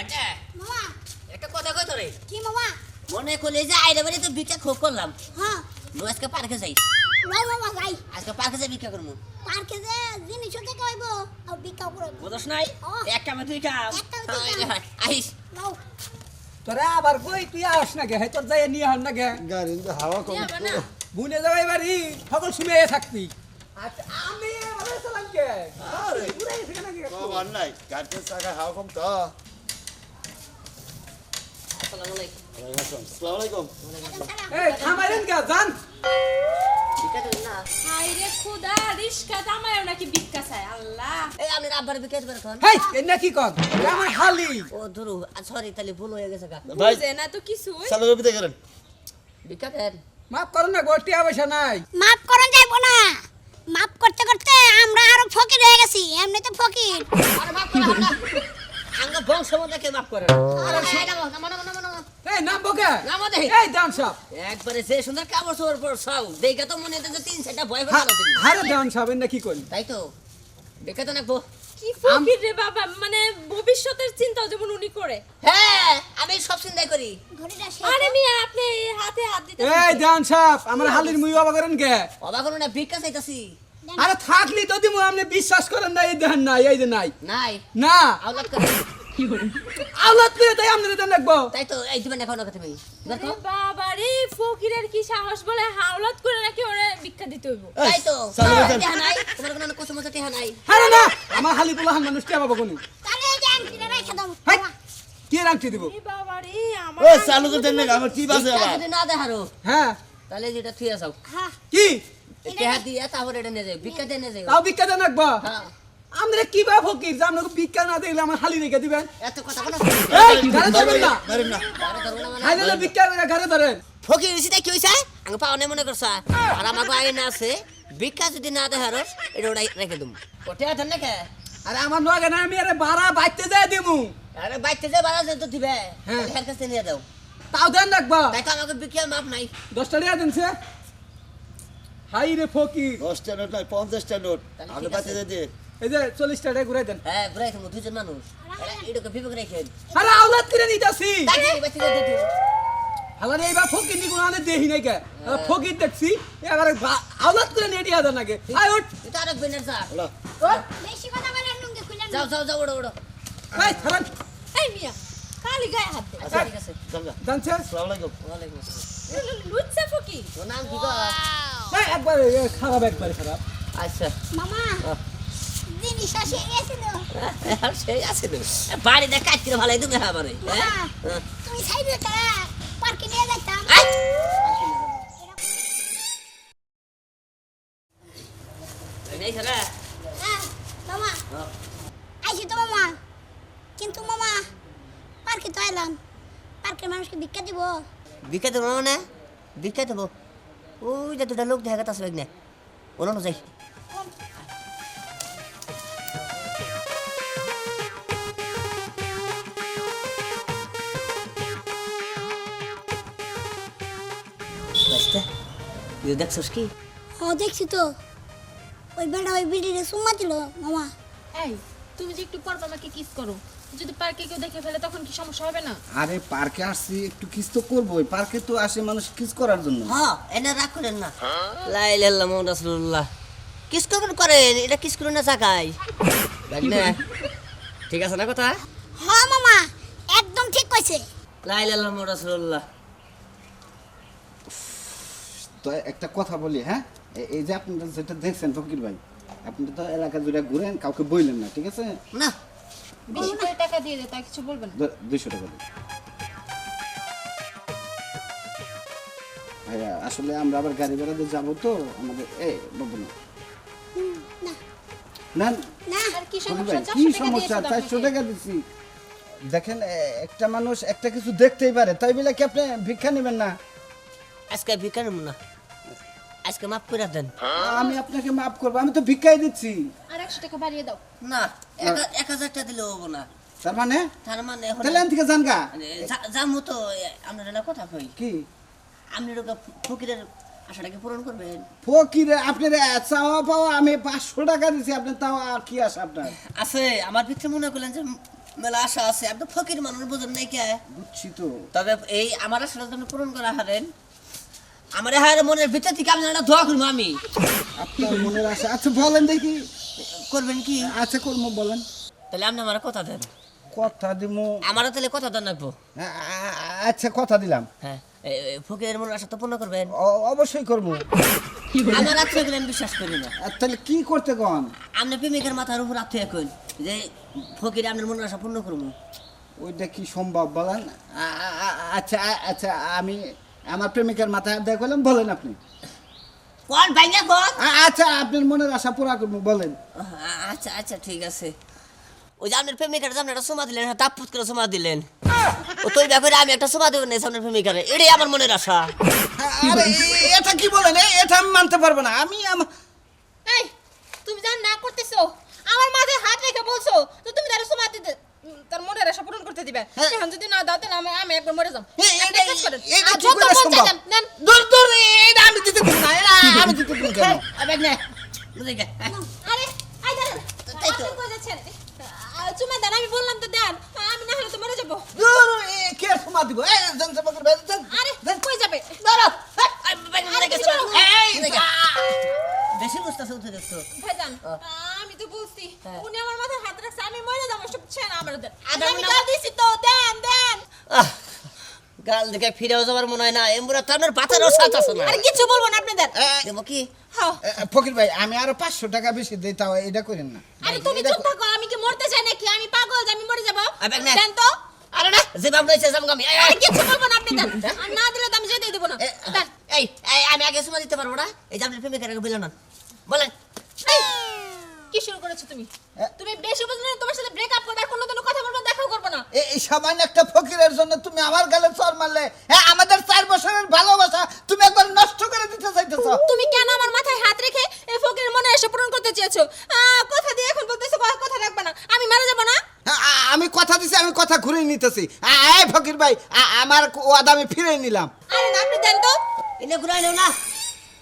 আচ্ছা মামা। একটা কথা কই তোরে? কি মামা? মনে করলে যে আইরে বাড়ি তো ভিক্ষা খুব করলাম। হ্যাঁ। নু আজকে পার্কে যাই। লও মামা যাই আজকে পার্কে যাই ভিক্ষা করব পার্কে যে জিনিস হতে খাইবো আর বিকাও করে বুঝছ নাই? ও। এক কামে তুই কাম। এক কামে তুই কাম। আইস। তোরা আবার কই? তুই আস না গে। তোর যাই নিয়ে হন না গে। গাড়ি হাওয়া কম বুনে যাবাই বাড়ি। সকল শুনে থাকবি। আচ্ছা আমি চালাম কে? আরে। পুরাই সেখানে গে। কম নাই। গাড়িতে চাকা হাওয়া কম তো। আসসালামু আলাইকুম আসসালামু আলাইকুম এই থামাইলেন কে জান হয়ে মাফ করো না গোষ্ঠী আবেশা নাই। মাফ যাইবো না। মাফ করতে করতে আমরা আরও ফকির হয়ে গেছি এমনিতে ফকির। আরে মাফ করে না। আঙ্গ বংশ মধ্যে কে মাফ করে? আরে এই নামো নামো নামো নামো নামো। এই নাম বকে? নামো দেখি। এই দান সব। একবারে যে সুন্দর কাপড় চোপড় পর সাউ দেখে তো মনে হচ্ছে তিন চারটা ভয় করে গেল তুমি হারে দান সব কি করি তাই তো। দেখে তো নাকবো। কি ফকির রে বাবা মানে ভবিষ্যতের চিন্তাও যেমন উনি করে। হ্যাঁ আমি সব চিন্তা করি। আরে মিয়া আপনি হাতে হাত দিতে এই আমার হালির মুই করেন কে? অবাক হলো না ভিক্ষা চাইতাছি। আরে থাকলি তো দিমু আপনি বিশ্বাস করেন না এই দেন নাই এই যে নাই। নাই? না। আওলাদ করে। আওলাদ করে তাই আপনি দেন রাখব। তাই তো এই দিবেন এখন তুমি দেখো বাবা রে ফকিরের কি সাহস বলে হাওলাত করে নাকি ওরে ভিক্ষা দিতে হইব? তাই তো। চালু করে দেন। নাই তোমার কোনো কুসুম টেহা নাই। আরে না আমার হালি পোলা হান মানুষ কে বাবা কোনি তাহলে এই যে আংটিটা রেখে দাও। কি রাখতে দিব? বাবা রে আমার ওই চালু করে দেন না আমার কি বাজে আবার না দেখারো হ্যাঁ। তাহলে যেটা থুয়ে যাও। হ্যাঁ কি? টেহা দিয়ে তারপরে এটা নিয়ে যাও ভিক্ষা দিয়ে নিয়ে যাও তাও ভিক্ষা দেন রাখবা হ্যাঁ। আমরা কি বা ফকির? যে আপনাকে ভিক্ষা না দিলে আমার হালি রেখে দিবেন? এত কথা কোনো এই ঘরে ধরবেন না। ধরেন না। আরে না মানে। ভিক্ষা করে ঘরে ধরেন। ফকির হইছি কি হইছে? আঙ্গ পাওনে মনে করছ আর আমাকে আইন আছে ভিক্ষা যদি না দেখারো এটা ওটাই রেখে দুম। কোটে আছেন না কে আরে আমার নয় না আমি আরে ভাড়া বাইতে দিমু। আরে বাইতে যে বাড়া দিবে হ্যাঁ। কাছে নিয়ে দাও তাও দেন রাখবা তাই তো আমাকে মাপ নাই। দশটা টাকা দেন সে হাই রে ফকির। দশটা নোট নয় পঞ্চাশটা নোট। বাঁচে আছে। দিয়ে এই যে চল্লিশটা টাকা ঘুরাই দেন। হ্যাঁ ঘুরাই তুমি দুজন মানুষ। এটাকে বিবেক রেখে আরে আওলাদ করে নিতাছি। হালারে এইবার ফকির নি কোনো দেহি নাই কে? ফকির দেখছি এবারে আওলাদ করে নিয়ে দিয়া দেন আই ওঠ এটা আরেক বেনের যা হলো। ওঠ। বেশি কথা বলেন নুঙ্গে খুলেন যাও যাও যাও ওড়ো ওড়ো। এই থামেন। এই মিয়া খালি গায়ে হাত দে। আচ্ছা ঠিক আছে। জানগা জানছে আসসালামু আলাইকুম। ওয়ালাইকুম আসসালাম। লুচ্ছা ফকির। তোর নাম কি গো? একবার খারাপ একবার খারাপ। আচ্ছা। মামা জিনিস আসে গেছিল। আর সেই আছে তো বাড়িতে কাজ করে ভালো তুমি আমারে মামা হ্যাঁ? তুমি সাইডে তারা পার্কে নিয়ে যাইতাম। এই খেলা হ্যাঁ মামা। আইসি তো মামা। কিন্তু মামা পার্কে তো এলাম পার্কের মানুষকে ভিক্ষা দিব। ভিক্ষা দেবো মানে? ভিক্ষা দেবো? ওই যে দুটা লোক দেখা গেছে আসবে না ওনানো যাই তুই দেখছস কি? ও দেখছি তো। ওই বেড়া ওই বিড়িরে সুম্মা দিল মামা। এই তুমি যে একটু পর আমাকে কিস করো। যদি পার্কে কেউ দেখে ফেলে তখন কি সমস্যা হবে না? আরে পার্কে আসছি একটু কিস তো করবোই পার্কে তো আসে মানুষ কিস করার জন্য। হ্যাঁ রাগ করেন না। লাইলাল্লাহ মোহাম্মদ রাসূলুল্লাহ। কিস করবেন করেন? এটা কিস করুন না চাকাই না ঠিক আছে না কথা? হ্যাঁ মামা একদম ঠিক কইছে। লাইলাল্লাহ মোহাম্মদ রাসূলুল্লাহ। তো একটা কথা বলি হ্যাঁ? এই যে আপনি যেটা দেখছেন ফকির ভাই আপনি তো এলাকা জুড়ে ঘুরেন কাউকে বইলেন না ঠিক আছে? না। বেশি করে টাকা দিয়ে দে তাই কিছু বলবে না। দুইশো টাকা দিন ভাইয়া আসলে আমরা আবার গাড়ি বেড়াতে যাব তো আমাদের বাবু না। না কি সমস্যা? চারশো টাকা দিছি। দেখেন একটা মানুষ একটা কিছু দেখতেই পারে তাই বলে কি আপনি ভিক্ষা নেবেন না? আজকে ভিক্ষা নেব না। আজকে মাফ করে দেন। আমি আপনাকে মাফ করব আমি তো ভিক্ষাই দিচ্ছি। একশো টাকা বাড়িয়ে দাও। না এক এক হাজার টাকা দিলে হব না। তার মানে? তার মানে তাহলে আমি থেকে জান গা যামু তো আপনার কথা কই। কি? আপনি ফকিরের আশাটাকে পূরণ করবেন। ফকিরে আপনার চাওয়া পাওয়া আমি পাঁচশো টাকা দিছি আপনি তাও আর কি আসে আপনার? আছে আমার ভিতরে মনে করলেন যে মেলা আশা আছে। আপনি ফকির মানুষ বুঝুন নাই কে? বুঝছি তো। তবে এই আমার আশাটা আপনি পূরণ করা হারেন। আমার হার মনের ভিতর থেকে আপনি একটা দোয়া করব আমি। আপনার মনের আশা। আচ্ছা বলেন দেখি। করবেন কি? আচ্ছা করব বলেন। তাহলে আপনি আমার কথা দেন। কথা দিমু। আমার তাহলে কথা দেন রাখব আচ্ছা কথা দিলাম। হ্যাঁ ফকিরের মনের আশা তো পূর্ণ করবেন। অবশ্যই করব। আমার আত্মীয় গেলে আমি বিশ্বাস করি না। তাহলে কি করতে কন? আপনি প্রেমিকের মাথার উপর আত্মীয় এখন যে ফকির আপনার মনের আশা পূর্ণ করব। ওইটা কি সম্ভব বলেন? আচ্ছা আচ্ছা আমি আমার প্রেমিকার মাথায় হাত দেয়া করলাম বলেন আপনি। কোন ভাইয়া কোন? আচ্ছা আপনার মনের আশা পুরা করব বলেন। আচ্ছা আচ্ছা ঠিক আছে। ওই যে আপনার প্রেমিকাটা আপনি একটা সোমা দিলেন হ্যাঁ, তাপ করে সোমা দিলেন। ও তো ব্যাপারে আমি একটা সোমা দেবেন না আপনার প্রেমিকারে এটাই আমার মনের আশা। আরে এটা কি বলেন? এটা আমি মানতে পারব না। আমি আমার এই তুমি যা না করতেছো আমার মাথায় হাত রেখে বলছো তো তুমি তার সময় দিতে উম, তার মনের হ্যাঁ। এখন যদি না দাও তাহলে আমি আমি একবার মরে যাম একটা কাজ করেন। এটা আর কি যত মন চায় নেন। দূর দূর এটা আমি দিতে পারব না এটা আমি দিতে পারব কেন আবেগ নে বুঝলি কে? আরে আই দাঁড়ান। তাই তো। আপনি কই যাচ্ছেন? আ, চুমা দেন আমি বললাম তো দেন। আমি না হলে তো মরে যাব। দূর কে সমা দিব? এ জানতে পারব আরে কই যাবে? ধরো এই, এই, মরে গেছে। এই, বুঝলি কে? বেশি বুঝতেছে উঠে দেখছ ভাইজান আমি তো বলছি হ্যাঁ। উনি আমার মাথায় হাত রাখছে আমি মরে যাব সব ছেন আমার আমি গাল দিছি তো দেন দেন আহ, গাল দেখে ফিরেও যাবার মনে হয় না। এমবুরা তার পাতারও সাথ আছে না? আরে কিছু বলব না আপনি দেন দেবো কি? ফকির ভাই আমি আরও পাঁচশো টাকা বেশি দিই তাও এটা করেন না। আরে তুমি চুপ থাকো আমি কি মরতে চাই নাকি? আমি পাগল যে আমি মরে যাব। দেন তো। আরে না। যে বাপ রয়েছে আমি। এই, কিছু বলব না আপনি আর না দিলে তো আমি যেতে দেবো না। এই এই, আমি আগে সময় দিতে পারব না। এই যে আপনার প্রেমিকার বললেন না। বলেন। করেছ তুমি? তুমি বেশি বুঝলে না, তোমার সাথে ব্রেকআপ করবে আর কোনোদিনও কথা বলব দেখাও করব না। এই সামান্য একটা ফকিরের জন্য তুমি আমার গালে চর মারলে। হ্যাঁ আমাদের চার বছরের ভালোবাসা তুমি একবার নষ্ট করে দিতে চাইতেছ। তুমি কেন আমার মাথায় হাত রেখে এই ফকির মনে এসে পূরণ করতে চেয়েছো? কথা দিয়ে এখন বলতেছো কথা- কথা রাখবে না। আমি মারা যাব না? আ- আমি কথা দিছি আমি কথা ঘুরে নিতেছি। এই ফকির ভাই আমার ওয়াদা আমি ফিরে নিলাম। আরে না আপনি দেন তো। এনে ঘুরাই নাও না।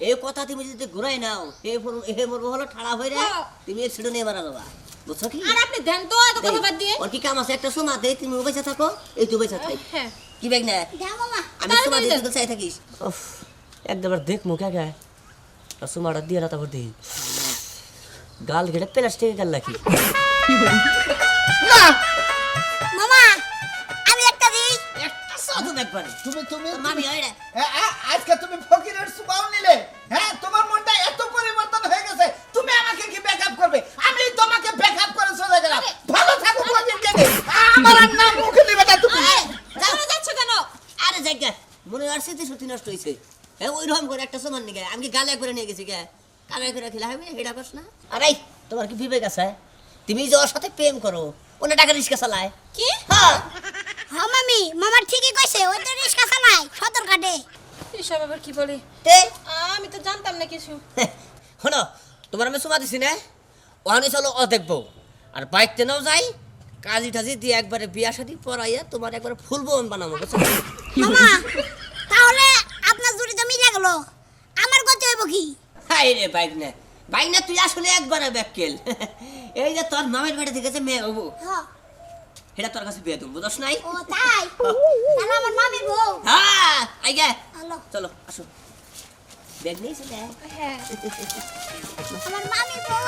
এই কথা তুমি যদি ঘুরাই নাও হে হে মরবো হলো ঠাড়া হয়ে রে হ্যাঁ। তুমি এই ছিড়ে নিয়ে মারা যাবা। বুঝছ কি? আর আপনি দেন তো এত কথা বাদ দিয়ে। ওর কি কাম আছে? একটা সময় দে তুমি বেঁচে থাকো এই তুই বেঁচে থাক। হ্যাঁ। কি ব্যাগ না? আমি দিতে চাই থাকিস। উফ, একবার দেখ মুখে আর সুমাটা দিয়ে রাতা ভর দিই। গাল ঘেটে প্লাস্টিকের গাল রাখি একবারে। তুমি তুমি মামি হয় রে। এ- এ- আজকে তুমি ফকিরের সুবাও নিলে। হ্যাঁ তোমার মনটা এত পরিবর্তন হয়ে গেছে তুমি আমাকে কি ব্যাকআপ করবে? আমি তোমাকে ব্যাকআপ করে চলে গেলাম। ভালো থাকো কোনদিন কেনে আমার আর নাম মুখে নিবে না তুমি। চলে যাচ্ছ কেন? আরে জায়গা মনে আর স্মৃতি সত্যি নষ্ট হয়েছে হ্যাঁ ওই রকম করে একটা সমান নিয়ে আমি কি গালে একবারে নিয়ে গেছি গে? কামাই করে খেলে হবে এটা করছ না আরে তোমার কি বিবেক আছে? তুমি যে ওর সাথে প্রেম করো ওনা টাকা রিক্সা চালায়। কি? হ্যাঁ। হ্যাঁ মামি। মামার ঠিকই কইছে ওই তো রিস্কা চালায় সদর কাটে এসব আবার কি বলে? তে। আমি তো জানতাম না কিছু। শোনো তোমার আমি সময় দিছি না? ওখানে চলো ও দেখব। আর বাইক টেনেও যাই কাজি টাজি দিয়ে একবারে বিয়া শাদি পড়াইয়া তোমার একবারে ফুল বোন বানাবো বুঝছ? মামা তাহলে আপনার জুড়ি তো মিলে গেল। আমার গতি হইব কি? হাই রে বাইক না বাইক না তুই আসলে একবারে ব্যাককেল। এই যে তোর মামের বাড়ি থেকে যে মেয়ে হব। হ্যাঁ এটা তোর কাছে বিয়ে দেবো বুঝছ নাই। ও তাই? তাহলে আমার মামির বউ হ্যাঁ আই গে। হ্যালো চলো আসো। ব্যাগ নিয়েছে দেখ হ্যাঁ। আমার মামির বউ